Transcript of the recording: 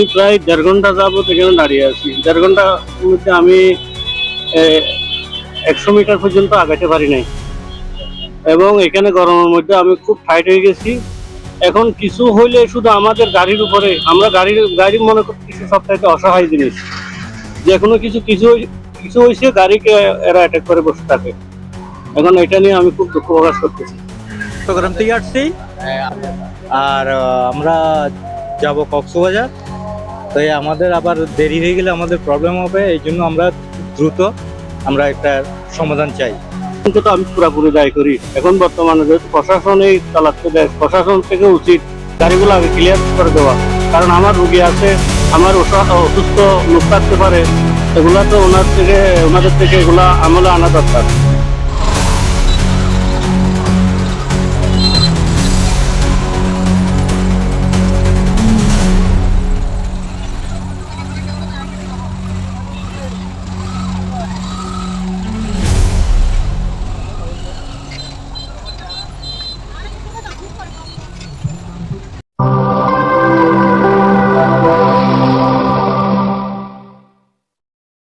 আমি প্রায় দেড় ঘণ্টা যাবত এখানে দাঁড়িয়ে আছি। দেড় ঘণ্টার মধ্যে আমি একশো মিটার পর্যন্ত আগাতে পারি নাই। এবং এখানে গরমের মধ্যে আমি খুব টাইট হয়ে গেছি। এখন কিছু হইলে শুধু আমাদের গাড়ির উপরে আমরা গাড়ির গাড়ি মনে করতেছি সবটাইতে অসহায় জিনিস। যে কোনো কিছু কিছু কিছু হয়েছে গাড়িকে এরা অ্যাটাক করে বসে থাকে। এখন এটা নিয়ে আমি খুব দুঃখ প্রকাশ করতেছি। চট্টগ্রাম থেকে আসছি। আর আমরা যাব কক্সবাজার। তো এই আমাদের আবার দেরি হয়ে গেলে আমাদের প্রবলেম হবে, এই জন্য আমরা দ্রুত আমরা একটা সমাধান চাই। কিন্তু আমি পুরাপুরি দায়ী করি। এখন বর্তমানে যেহেতু প্রশাসন এই চালাচ্ছে দেয় প্রশাসন থেকে উচিত গাড়িগুলো আগে ক্লিয়ার করে দেওয়া। কারণ আমার রুগী আছে, আমার অসু- অসুস্থ লোক থাকতে পারে, এগুলা তো ওনার থেকে, ওনাদের থেকে এগুলা আমলে আনা দরকার।